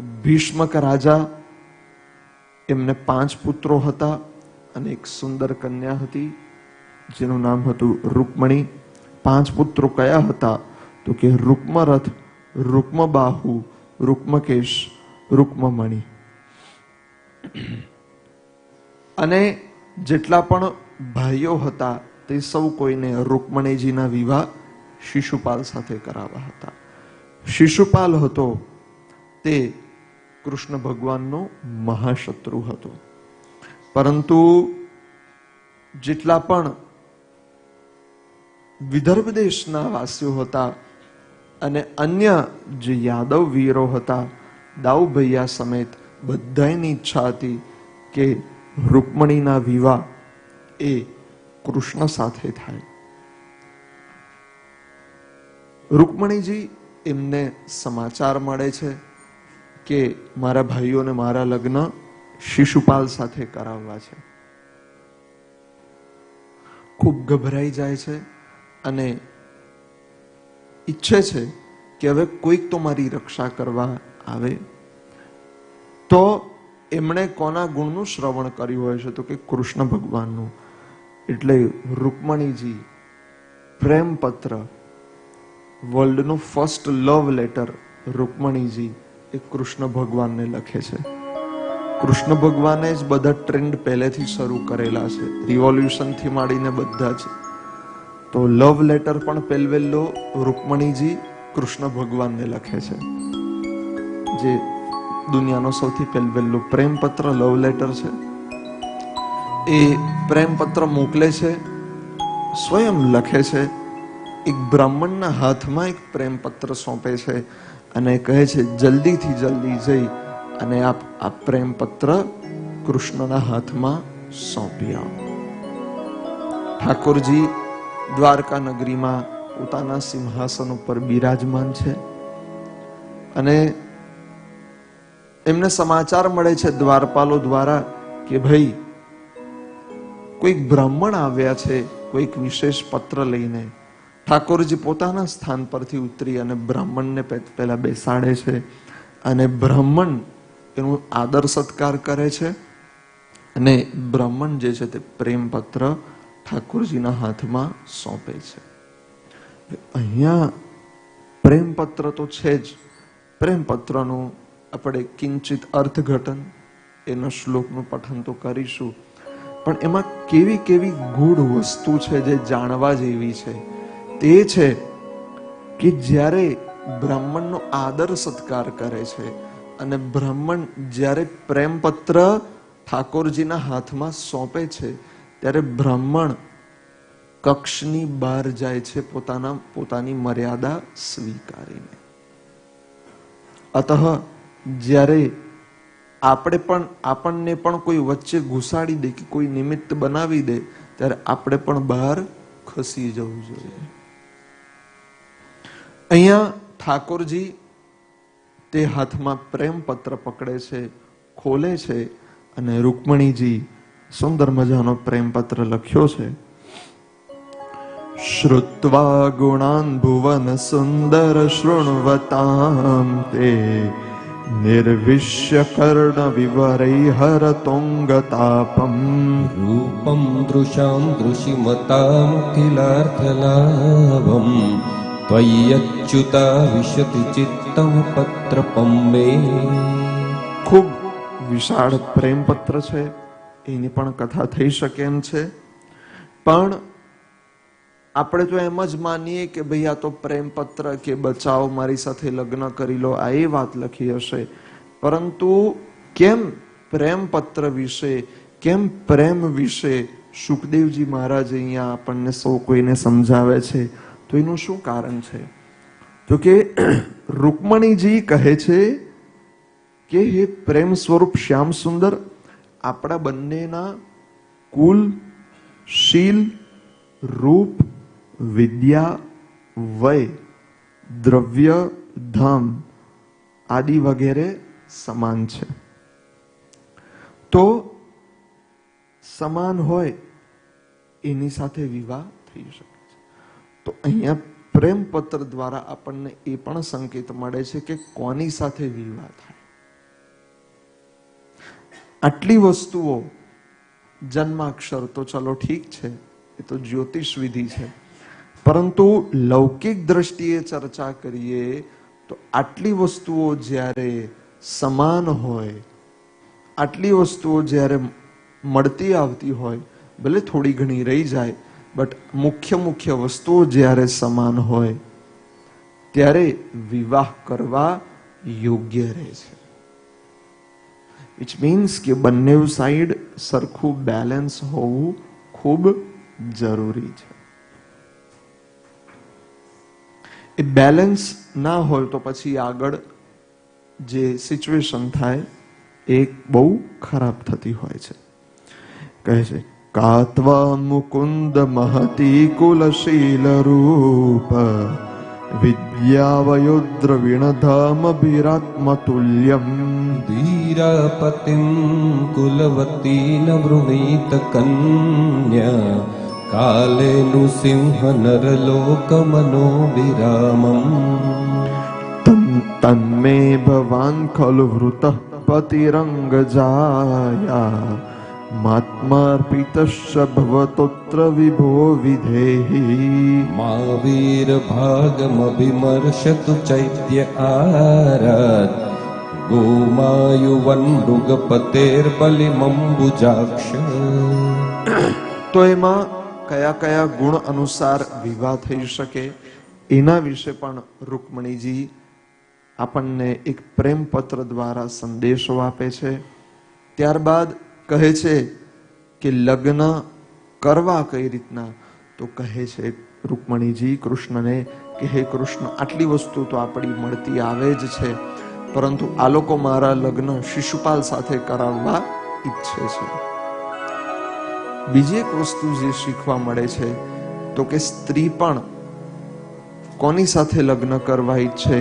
ભીષ્મક રાજા, એમને પાંચ પુત્રો હતા અને એક સુંદર કન્યા હતી, જેનું નામ હતું રૂકમણી. પાંચ પુત્રો કયા હતા? તો કે રૂકમરથ, રૂકમબાહુ, રૂકમકેશ, રૂકમમણી. અને જેટલા પણ ભાઈઓ હતા, તે સૌ કોઈને રૂકમણીજીના વિવાહ શિશુપાલ સાથે કરાવવા હતા. શિશુપાલ હતો તે કૃષ્ણ ભગવાનનો મહાશત્રુ હતો. પરંતુ જેટલા પણ વિદર્ભ દેશના વાસીઓ હતા અને અન્ય જે યાદવ વીરો હતા, દાઉ ભૈયા સમેત બધાની ઈચ્છા હતી કે રૂકમણીના વિવાહ એ કૃષ્ણ સાથે થાય. રૂકમણીજી એમને સમાચાર મળે છે. કે મારા ભાઈઓને મારા લગ્ન શિશુપાલ સાથે કરાવવા છે. ખૂબ ગભરાઈ જાય છે અને ઈચ્છે છે કે હવે કોઈક તો મારી રક્ષા કરવા આવે. તો એમણે કોના ગુણનું શ્રવણ કર્યું હોય છે? તો કે કૃષ્ણ ભગવાનનું. એટલે રૂકમણીજી પ્રેમ પત્ર વર્લ્ડનું ફર્સ્ટ લવ લેટર રૂકમણીજી એ કૃષ્ણ ભગવાનને લખે છે. કૃષ્ણ ભગવાને જ બધા ટ્રેન્ડ પહેલેથી શરૂ કરેલા છે. રિવોલ્યુશનથી માંડીને બધા જ. તો લવ લેટર પણ પહેલવેલો રૂકમણીજી કૃષ્ણ ભગવાનને લખે છે. જે દુનિયાનો સૌથી પહેલવેલું પ્રેમપત્ર લવ લેટર છે. એ પ્રેમ પત્ર મોકલે છે, સ્વયં લખે છે, એક બ્રાહ્મણના હાથમાં એક પ્રેમ પત્ર સોંપે છે અને કહે છે, જલ્દીથી જલ્દી જઈ અને આપ આ પ્રેમ પત્ર કૃષ્ણના હાથમાં સોંપી આવો. ઠાકોરજી દ્વારકા નગરીમાં પોતાના સિંહાસન ઉપર બિરાજમાન છે અને એમને સમાચાર મળે છે દ્વારપાલો દ્વારા કે ભાઈ, કોઈક બ્રાહ્મણ આવ્યા છે, કોઈક વિશેષ પત્ર લઈને ઠાકોરજી પોતાના સ્થાન પરથી ઉતરી અને બ્રાહ્મણને પહેલા બેસાડે છે અને બ્રાહ્મણ એનું આદર સત્કાર કરે છે અને બ્રાહ્મણ જે છે તે પ્રેમપત્ર ઠાકોરજીના હાથમાં સોંપે છે. અહીંયા પ્રેમપત્ર તો છે જ. પ્રેમપત્રનું આપણે કિંચિત અર્થઘટન એના શ્લોકનું પઠન તો કરીશું. પણ એમાં કેવી કેવી ગૂઢ વસ્તુ છે જે જાણવા જેવી છે? તે છે કે જ્યારે બ્રાહ્મણનો આદર સત્કાર કરે છે અને બ્રાહ્મણ જ્યારે પ્રેમપત્ર ઠાકોરજીના હાથમાં સોંપે છે, ત્યારે બ્રાહ્મણ કક્ષની બહાર જાય છે પોતાના, પોતાની મર્યાદા સ્વીકારીને. અતઃ જ્યારે આપણે પણ, આપણને પણ કોઈ વચ્ચે ઘુસાડી દે કે કોઈ નિમિત્ત બનાવી દે, ત્યારે આપણે પણ બહાર ખસી જવું જોઈએ. અહીંયા ઠાકોરજી તે હાથમાં પ્રેમ પત્ર પકડે છે ખોલે છે અને રૂકમણીજી સુંદર મજાનો પ્રેમ પત્ર લખ્યો છે શ્રુત્વા ગુણાન ભુવન સુંદર શૃણવતામ તે निर्विश्य कर्णविवरैहरतुङ्गतापम् रूपं दृशां दृशिमतामखिलार्थलाभम् ત્વયચ્યુતા વિશતિ ચિત્તમ પત્ર પંબે ખૂબ વિશાળ પ્રેમ પત્ર છે, એની પણ કથા થઈ શકે એમ છે. પણ આપણે તો એમ જ માનીએ કે ભાઈ આ તો પ્રેમ પત્ર કે બચાવ મારી સાથે લગ્ન કરી લો, આ એ વાત લખી હશે. પરંતુ કેમ પ્રેમ પત્ર વિશે, કેમ પ્રેમ વિશે સુખદેવજી મહારાજ અહીંયા આપણને સૌ કોઈને સમજાવે છે? તો એનું શું કારણ છે? તો કે રૂકમણીજી કહે છે કે, હે પ્રેમ સ્વરૂપ શ્યામ સુંદર, આપણા બંનેના કુલ, શીલ, રૂપ, વિદ્યા, વય, દ્રવ્ય ધામ આદિ વગેરે સમાન છે. તો સમાન હોય, એની સાથે વિવાહ થઈ શકે. તો અહીંયા પ્રેમ પત્ર દ્વારા આપણને એ પણ સંકેત મળે છે કે કોની સાથે વિવાહ થાય. આટલી વસ્તુઓ, જન્માક્ષર તો ચલો ઠીક છે, એ તો જ્યોતિષ વિધિ છે. પરંતુ લૌકિક દ્રષ્ટિએ ચર્ચા કરીએ તો આટલી વસ્તુઓ જ્યારે સમાન હોય, આટલી વસ્તુઓ જ્યારે મળતી આવતી હોય, ભલે થોડી ઘણી રહી જાય બટ મુખ્ય મુખ્ય વસ્તુઓ જ્યારે સમાન હોય, ત્યારે વિવાહ કરવા યોગ્ય રહે છે. ઇટ મીન્સ કે બંને સાઈડ સરખું બેલેન્સ હોવું ખૂબ જરૂરી છે. એ બેલેન્સ ના હોય તો પછી આગળ જે સિચ્યુએશન થાય, એ બહુ ખરાબ થતી હોય છે. કહે છે कात्वा मुकुन्द महती कुलशीलरूप विद्यावयुद्रविणधमभिरात्मतुल्यं धीरपतिं कुलवती न वृणीतकन्य काले नु नुसिंहनरलोकमनो विरामम् तन्मे भवान् खलु हृतः पतिरङ्गजाया। વૃત પતિરંગ જાયા માત્માર્પિતશ્ચ ભવતોત્ર વિભો વિધેહી मा वीरभागमभिमर्शतु चैत्य आरात् गोमायुवन् मृगपतेर्बलिमम्बुजाक्ष તો એમાં કયા કયા ગુણ અનુસાર વિવાહ થઈ શકે એના વિશે પણ રૂકમણીજી આપણને એક પ્રેમ પત્ર દ્વારા સંદેશો આપે છે ત્યારબાદ કહે છે કે લગ્ન કરવા કઈ રીતના? તો કહે છે રૂકમણીજી, કૃષ્ણને કે હે કૃષ્ણ, આટલી વસ્તુ તો આપણી મળતી આવે જ છે. પરંતુ આ લોકો મારા લગ્ન શિશુપાલ સાથે કરાવવા ઈચ્છે છે. બીજી એક વસ્તુ જે શીખવા મળે છે, તો કે સ્ત્રી પણ કોની સાથે લગ્ન કરવા ઈચ્છે,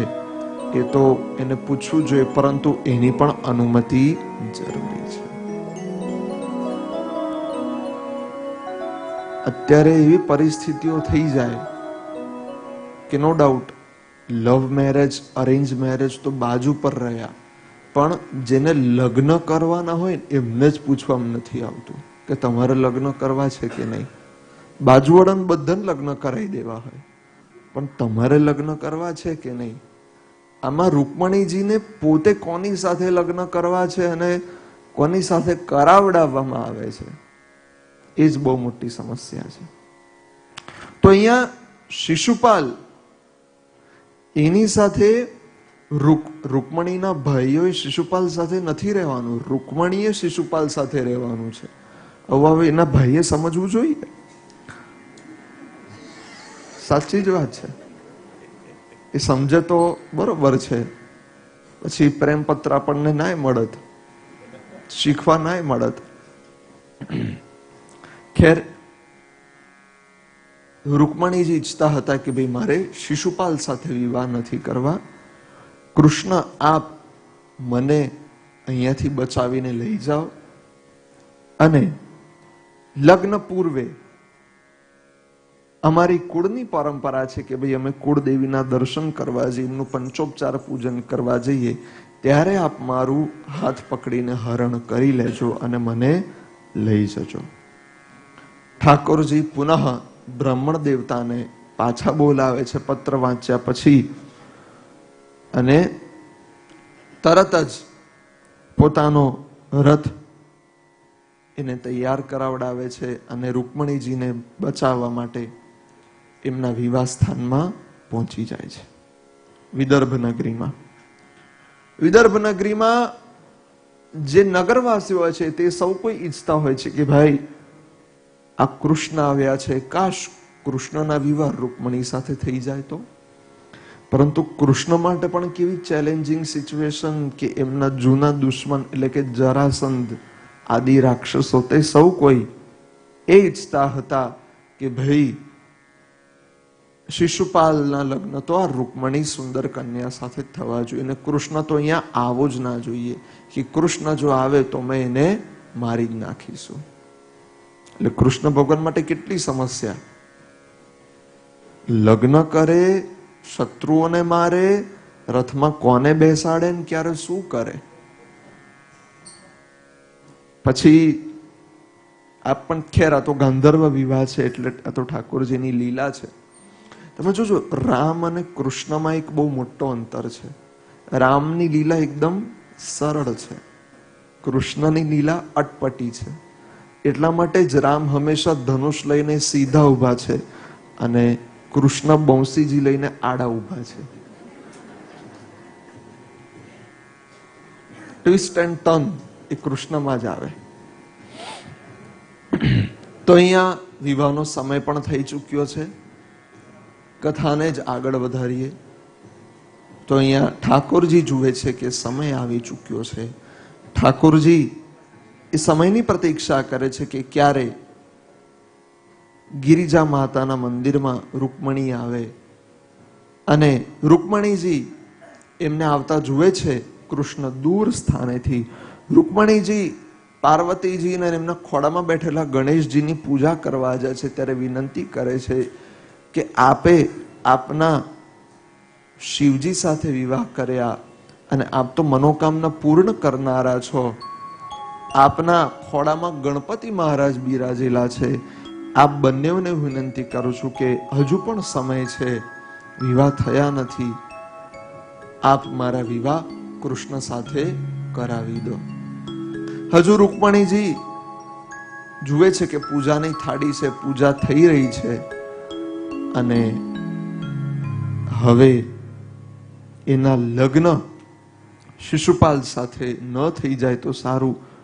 એ તો એને પૂછવું જોઈએ, પરંતુ એની પણ અનુમતિ જરૂરી છે. અત્યારે એવી પરિસ્થિતિઓ થઈ જાય કે no doubt love marriage arrange marriage તો બાજુ પર રહ્યા. પણ જેને લગ્ન કરવાના હોય એમને જ પૂછવામાં નથી આવતું કે તમારે લગ્ન કરવા છે કે નહીં. બાજુવાળાને બધાને લગ્ન કરાવી દેવા હોય. પણ તમારે લગ્ન કરવા છે કે નહીં? આમાં રૂકમણીજીને પોતે કોની સાથે લગ્ન કરવા છે અને કોની સાથે કરાવડાવવામાં આવે છે? એ જ બહુ મોટી સમસ્યા છે. તો અહીંયા શિશુપાલ, એની સાથે રૂક, રૂકમણીના ભાઈઓએ શિશુપાલ સાથે નથી રહેવાનું. રૂકમણીએ શિશુપાલ સાથે રહેવાનું છે. હવે એના ભાઈએ સમજવું જોઈએ? સાચી જ વાત છે. એ સમજે તો બરોબર છે. પછી પ્રેમપત્ર આપણને નાય મળત. શીખવા નાય મળત. ખેર, રૂકમણીજી ઈચ્છતા હતા કે ભાઈ મારે શિશુપાલ સાથે વિવાહ નથી કરવા. કૃષ્ણ, આપ મને અહીંયાથી બચાવીને લઈ જાઓ. અને લગ્ન પૂર્વે અમારી કુળની પરંપરા છે કે ભાઈ અમે કુળદેવીના દર્શન કરવા જઈએ, એમનું પંચોપચાર પૂજન કરવા જઈએ, ત્યારે આપ મારું હાથ પકડીને હરણ કરી લેજો અને મને લઈ જજો. ઠાકોરજી પુનઃ બ્રાહ્મણ દેવતાને પાછા બોલાવે છે પત્ર વાંચ્યા પછી અને તરત જ પોતાનો રથ એને તૈયાર કરાવડાવે છે અને રૂકમણીજીને બચાવવા માટે એમના વિવાહ સ્થાનમાં પહોંચી જાય છે. વિદર્ભ નગરીમાં વિદર્ભ નગરીમાં જે નગરવાસીઓ છે તે સૌ કોઈ ઈચ્છતા હોય છે કે ભાઈ આ કૃષ્ણ આવ્યા છે. કાશ કૃષ્ણના વિવાહ રૂકમણી સાથે થઈ જાય તો? પરંતુ કૃષ્ણ માટે પણ કેવી ચેલેન્જિંગ સિચ્યુએશન કે એમના જૂના દુશ્મન એટલે કે જરાસંધ આદિ રાક્ષસો તે સૌ કોઈ એ ઈચ્છતા હતા કે ભાઈ, શિશુપાલના લગ્ન તો આ રૂકમણી સુંદર કન્યા સાથે થવા જોઈએ અને કૃષ્ણ તો અહીંયા આવો જ ના જોઈએ કે કૃષ્ણ જો આવે તો મેં એને મારી જ નાખીશું. એટલે કૃષ્ણ ભગવાન માટે કેટલી સમસ્યા? લગ્ન કરે, શત્રુઓને મારે, રથમાં કોને બેસાડે ને ક્યારે શું કરે? પછી આ પણ ખેર, આ તો ગાંધર્વ વિવાહ છે એટલે આ તો ઠાકોરજીની લીલા છે. તમે જોજો, રામ અને કૃષ્ણમાં એક બહુ મોટો અંતર છે. રામની લીલા એકદમ સરળ છે. કૃષ્ણની લીલા અટપટી છે. એટલા માટે જ રામ હંમેશા ધનુષ લઈને સીધા ઊભા છે અને કૃષ્ણ બંસીજી લઈને આડા ઊભા છે. ટ્વિસ્ટ એન્ડ ટર્ન એ કૃષ્ણમાં જ આવે. તો અહીંયા વિવાહનો સમય પણ થઈ ચૂક્યો છે. કથાને જ આગળ વધારીએ. તો અહીંયા ઠાકોરજી જુએ છે કે સમય આવી ચૂક્યો છે. ઠાકોરજી એ સમયની પ્રતીક્ષા કરે છે કે ક્યારે ગિરિજા માતાના મંદિરમાં રૂકમણી આવે. અને રૂકમણીજી એમને આવતા જુએ છે કૃષ્ણ દૂર સ્થાનેથી. રૂકમણીજી પાર્વતીજી અને એમના ખોડામાં બેઠેલા ગણેશજીની પૂજા કરવા જાય છે ત્યારે વિનંતી કરે છે કે આપે આપના શિવજી સાથે વિવાહ કર્યા અને આપ તો મનોકામના પૂર્ણ કરનારા છો. આપના ખોડામાં ગણપતિ મહારાજ બિરાજેલા છે. આપ બંનેને વિનંતી કરું છું કે હજુ પણ સમય છે. વિવાહ થયા નથી. આપ મારા વિવાહ કૃષ્ણ સાથે કરાવી દો. હજુ રૂકમણીજી જુએ છે કે પૂજાની થાળી છે, પૂજા થઈ રહી છે. અને હવે એના લગ્ન શિશુપાલ સાથે ન થઈ જાય તો સારું.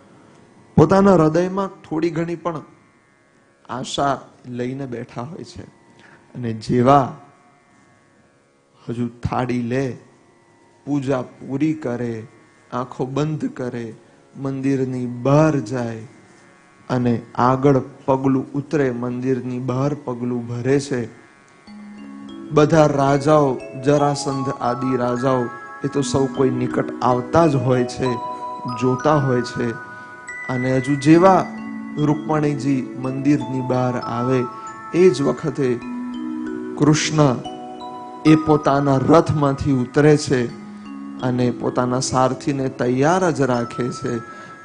પોતાના હૃદયમાં થોડી ઘણી પણ આશા લઈને બેઠા હોય છે. અને જેવા હજુ થાળી લે, પૂજા પૂરી કરે, આંખો બંધ કરે, મંદિરની બહાર જાય અને આગળ પગલું ઉતરે, મંદિરની બહાર પગલું ભરે છે, બધા રાજાઓ, જરાસંધ આદિ રાજાઓ, એ તો સૌ કોઈ નિકટ આવતા જ હોય છે, જોતા હોય છે. અને હજુ જેવા રૂકમણીજી મંદિરની બહાર આવે, એ જ વખતે કૃષ્ણ એ પોતાના રથમાંથી ઉતરે છે અને પોતાના સારથીને તૈયાર જ રાખે છે.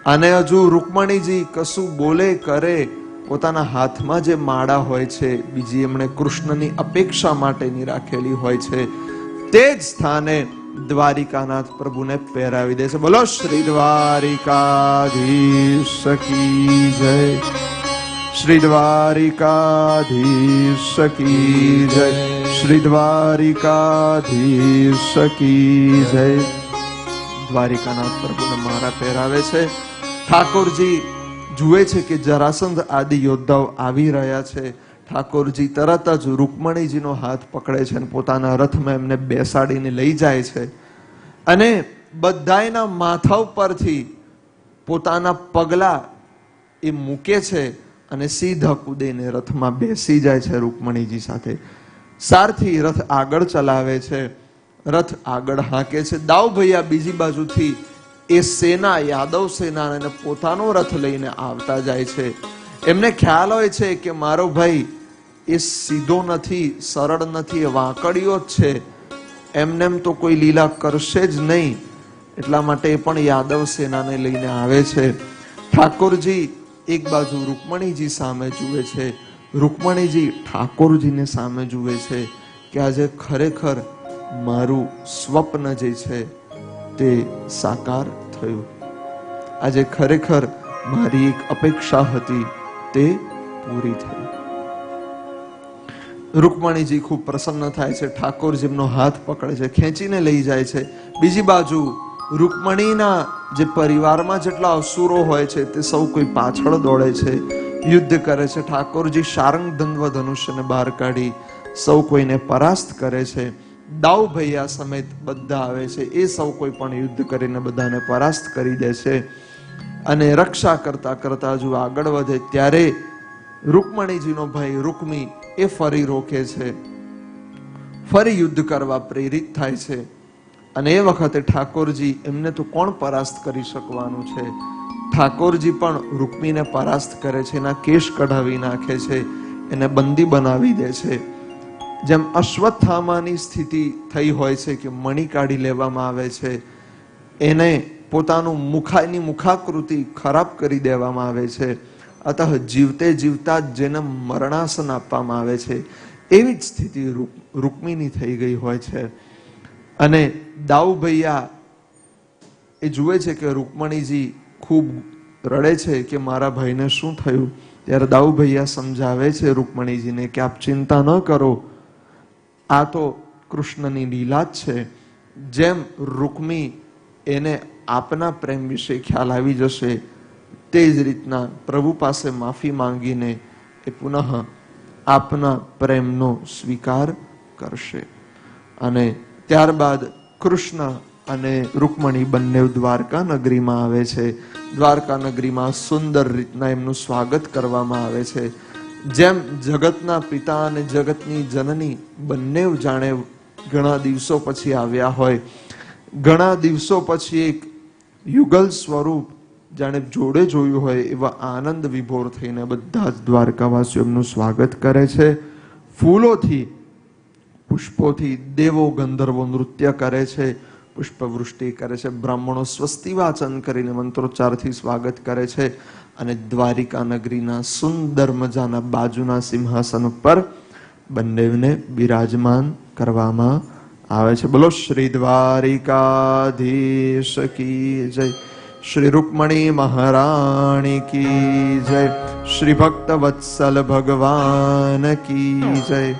અને હજુ રૂકમણીજી કશું બોલે, કરે, પોતાના હાથમાં જે માળા હોય છે, બીજી એમણે કૃષ્ણની અપેક્ષા માટેની રાખેલી હોય છે. તે જ સ્થાને દ્વારિકાનાથ પ્રભુને પહેરાવી દે છે બોલો, શ્રી દ્વારિકાધીશ કી જય. શ્રી દ્વારિકાધીશ કી જય. શ્રી દ્વારિકાધીશ કી જય. દ્વારિકાનાથ પ્રભુને મારા પહેરાવે છે. ઠાકોરજી, જુએ છે કે જરાસંધ આદિ યોદ્ધાઓ આવી રહ્યા છે. ઠાકોરજી તરત જ રૂકમણીજીનો હાથ પકડે છે અને પોતાના રથમાં એમને બેસાડીને લઈ જાય છે. અને બધાયના માથા ઉપરથી પોતાના પગલા એ મૂકે છે અને સીધા કૂદીને રથમાં બેસી જાય છે રૂકમણીજી સાથે. સારથી રથ આગળ ચલાવે છે, રથ આગળ હાંકે છે. દાવ ભૈયા બીજી બાજુથી એ સેના, યાદવ સેના અને પોતાનો રથ લઈને આવતા જાય છે. એમને ખ્યાલ હોય છે કે મારો ભાઈ એ સીધો નથી, સરળ નથી, એ વાંકડીઓ જ છે. એમનેમ તો કોઈ લીલા કરશે જ નહીં. એટલા માટે પણ યાદવ સેનાને લઈને આવે છે. ઠાકોરજી એક બાજુ રૂકમણીજી સામે જુએ છે. રૂકમણીજી ઠાકોરજીને સામે જુએ છે કે આજે ખરેખર મારું સ્વપ્ન જે છે તે સાકાર થયું. આજે ખરેખર મારી એક અપેક્ષા હતી તે પૂરી થઈ. રૂકમણીજી ખૂબ પ્રસન્ન થાય છે, ઠાકોર જેમનો હાથ પકડે છે, ખેંચીને લઈ જાય છે. બીજી બાજુ, રૂકમણીના જે પરિવારમાં જેટલા અસુરો હોય છે, તે સૌ કોઈ પાછળ દોડે છે, યુદ્ધ કરે છે. ઠાકોરજી શારંગ ધન્વ ધનુષ્યને બહાર કાઢી સૌ કોઈને પરાસ્ત કરે છે. દાવ ભૈયા સમેત બધા આવે છે. એ સૌ કોઈ પણ યુદ્ધ કરીને બધાને પરાસ્ત કરી દે છે. અને રક્ષા કરતા કરતા જો આગળ વધે, ત્યારે રૂકમણીજીનો ભાઈ રૂકમી એ ફરી રોકે છે. ફરી યુદ્ધ કરવા પ્રેરિત થાય છે. અને એ વખતે ઠાકોરજી એમને તો કોણ પરાસ્ત કરી શકવાનું છે? ઠાકોરજી પણ રૂકમીને પરાસ્ત કરે છે, એના કેશ કઢાવી નાખે છે, એને બંદી બનાવી દે છે. જેમ અશ્વત્થામાની સ્થિતિ થઈ હોય છે કે મણી કાઢી લેવામાં આવે છે, એને પોતાનું મુખાની મુખાકૃતિ ખરાબ કરી દેવામાં આવે છે. અતઃ જીવતે જીવતા જ જેને મરણાસન આપવામાં આવે છે, એવી જ સ્થિતિ રૂક- રૂકમિની થઈ ગઈ હોય છે. અને દાઉ ભૈયા એ જુએ છે કે રૂકમણીજી ખૂબ રડે છે કે મારા ભાઈને શું થયું? ત્યારે દાઉ ભૈયા સમજાવે છે રૂકમણીજીને કે આપ ચિંતા ન કરો. આ તો કૃષ્ણની લીલા જ છે. જેમ રૂકમી એને આપના પ્રેમ વિશે ખ્યાલ આવી જશે તે જ રીતના પ્રભુ પાસે માફી માંગીને એ પુનઃ આપના પ્રેમનો સ્વીકાર કરશે. અને ત્યારબાદ કૃષ્ણ અને રૂકમણી બંને દ્વારકા નગરીમાં આવે છે. દ્વારકા નગરીમાં સુંદર રીતના એમનું સ્વાગત કરવામાં આવે છે. જેમ જગતના પિતા અને જગતની જનની બંને જાણે ઘણા દિવસો પછી આવ્યા હોય. ઘણા દિવસો પછી એક યુગલ સ્વરૂપ જાણે જોડે જોયું હોય એવા આનંદ વિભોર થઈને બધા જ દ્વારકાવાસીઓ એમનું સ્વાગત કરે છે. ફૂલોથી, પુષ્પોથી દેવો ગંધર્વો નૃત્ય કરે છે, પુષ્પવૃષ્ટિ કરે છે, બ્રાહ્મણો સ્વસ્તિ વાચન કરીને મંત્રોચ્ચારથી સ્વાગત કરે છે અને દ્વારિકા નગરીના સુંદર મજાના બાજુના સિંહાસન ઉપર બંનેને બિરાજમાન કરવામાં આવે છે. બોલો, શ્રી દ્વારિકાધીશ કી જય. શ્રી રૂકમણી મહારાણી કી જય. શ્રી ભક્ત વત્સલ ભગવાન કી જય.